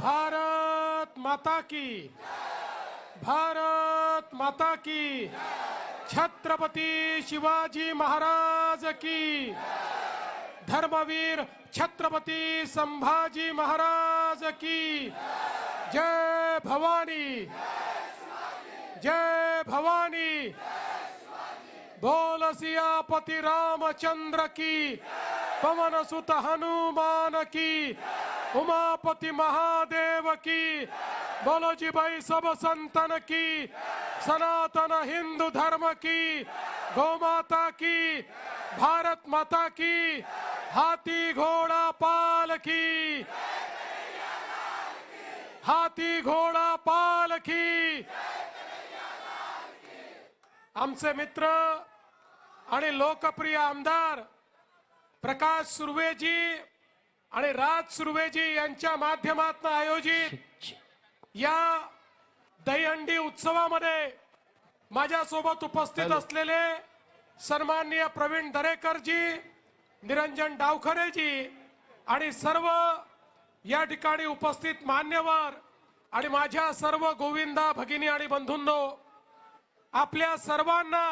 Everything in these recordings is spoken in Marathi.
भारत माता की। भारत माता की। छत्रपती शिवाजी महाराज की। धर्मवीर छत्रपती संभाजी महाराज की। जय भवानी। जय भवानी। बोल सियापति रामचंद्र की। पवन सुत हनुमान की। उमापति महादेव की। बोलो भाई सब संतन की। सनातन हिंदू धर्म की। गौ माता की। भारत माता की। हाथी घोड़ा पाल की। हाथी घोडा पालखी आमचे मित्र आणि लोकप्रिय आमदार प्रकाश सुर्वेजी आणि राज सुर्वेजी यांच्या माध्यमातून आयोजित या दहीहंडी उत्सवामध्ये माझ्यासोबत उपस्थित असलेले सन्माननीय प्रवीण दरेकरजी निरंजन डावखरेजी आणि सर्व या ठिकाणी उपस्थित मान्यवर आणि माझ्या सर्व गोविंदा भगिनी आणि बंधूंनो आपल्या सर्वांना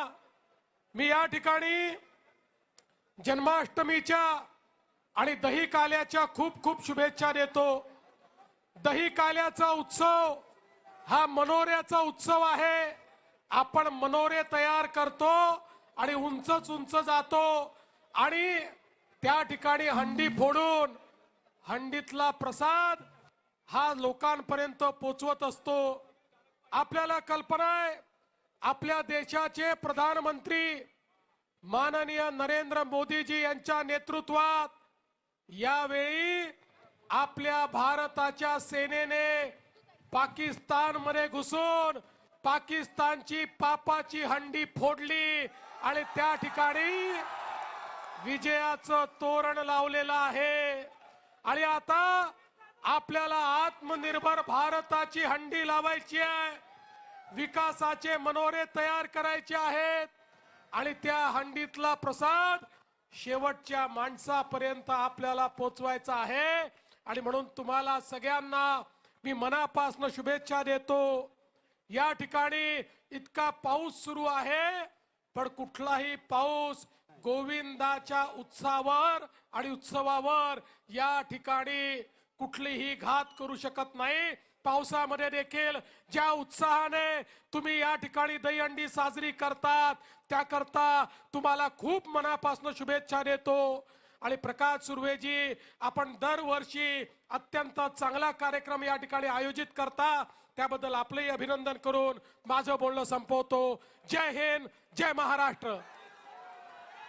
मी या ठिकाणी जन्माष्टमीच्या आणि दही काल्याच्या खूप खूप शुभेच्छा देतो. दही काल्याचा उत्सव हा मनोऱ्याचा उत्सव आहे. आपण मनोरे तयार करतो आणि उंचच उंच जातो आणि त्या ठिकाणी हंडी फोडून हंडीतला प्रसाद हा लोकांपर्यंत पोचवत असतो. आपल्याला कल्पना आहे आपल्या देशाचे प्रधानमंत्री माननीय नरेंद्र मोदीजी यांच्या नेतृत्वात यावेळी आपल्या भारताच्या सेनेने पाकिस्तानमध्ये घुसून पाकिस्तानची पापाची हंडी फोडली आणि त्या ठिकाणी विजयाचं तोरण लावलेलं आहे. आणि आता आपल्याला आत्मनिर्भर भारताची हंडी लावायची आहे. विकासाचे मनोरे तयार करायचे आहेत. आणि त्या हंडीतला प्रसाद शेवटच्या माणसापर्यंत आपल्याला पोचवायचा आहे. आणि म्हणून तुम्हाला सगळ्यांना मी मनापासून शुभेच्छा देतो. या ठिकाणी इतका पाऊस सुरू आहे पण कुठलाही पाऊस गोविंदाच्या उत्साहावर आणि उत्सवावर या ठिकाणी कुठलीही घात करू शकत नाही. पावसामध्ये देखील ज्या उत्साहाने तुम्ही या ठिकाणी दहीहंडी साजरी करतात त्याकरता तुम्हाला खूप मनापासून शुभेच्छा देतो. आणि प्रकाश सुर्वेजी आपण दरवर्षी अत्यंत चांगला कार्यक्रम या ठिकाणी आयोजित करता. त्याबद्दल आपलंही अभिनंदन करून माझं बोलणं संपवतो. जय हिंद जय महाराष्ट्र.